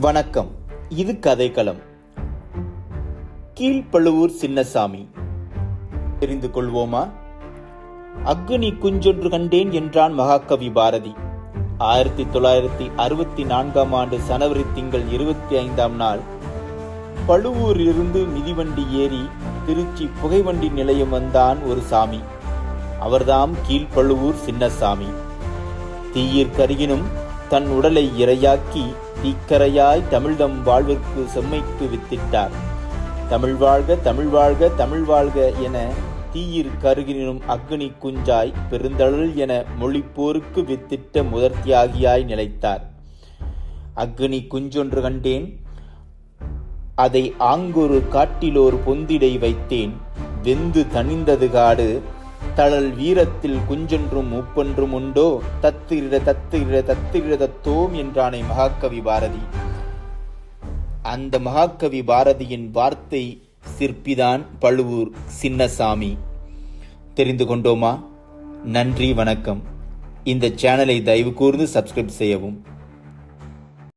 வணக்கம். இது கதைக்களம். கீழ்ப்பழுவூர் சின்னசாமி. தெரிந்து கொள்வோமா? அக்னி குஞ்சொன்று கண்டேன் என்றான் மகாகவி பாரதி. ஆயிரத்தி தொள்ளாயிரத்தி அறுபத்தி நான்காம் ஆண்டு சனவரி திங்கள் இருபத்தி ஐந்தாம் நாள் பழுவூரிலிருந்து மிதிவண்டி ஏறி திருச்சி புகைவண்டி நிலையம் வந்தான் ஒரு சாமி. அவர்தாம் கீழ்ப்பழுவூர் சின்னசாமி. தீயிற்கருகினும் தன் உடலை இரையாக்கி தீக்கரையாய் தமிழ்தம் வாழ்விற்கு செம்மைக்கு வித்திட்டார். தமிழ் வாழ்க தமிழ் வாழ்க தமிழ் வாழ்க என தீயிற் கருகினும் அக்னி குஞ்சாய் பெருந்தழல் என மொழிப்போருக்கு வித்திட்ட முதற் தியாகியாய் நிலைத்தார். அக்னி குஞ்சொன்று கண்டேன். அதை ஆங்கொரு காட்டிலோர் பொந்திடை வைத்தேன். வெந்து தணிந்தது காடு தழல் வீரத்தில் குஞ்சொன்றும் மூப்பொன்றும் உண்டோ? தத்திரிட தத்திரிட தத்திரிட தத்தோம் என்றானை மகாகவி பாரதி. அந்த மகாகவி பாரதியின் வார்த்தை சிற்பிதான் பழுவூர் சின்னசாமி. தெரிந்து கொண்டோமா? நன்றி வணக்கம். இந்த சேனலை தயவு கூர்ந்து சப்ஸ்கிரைப் செய்யவும்.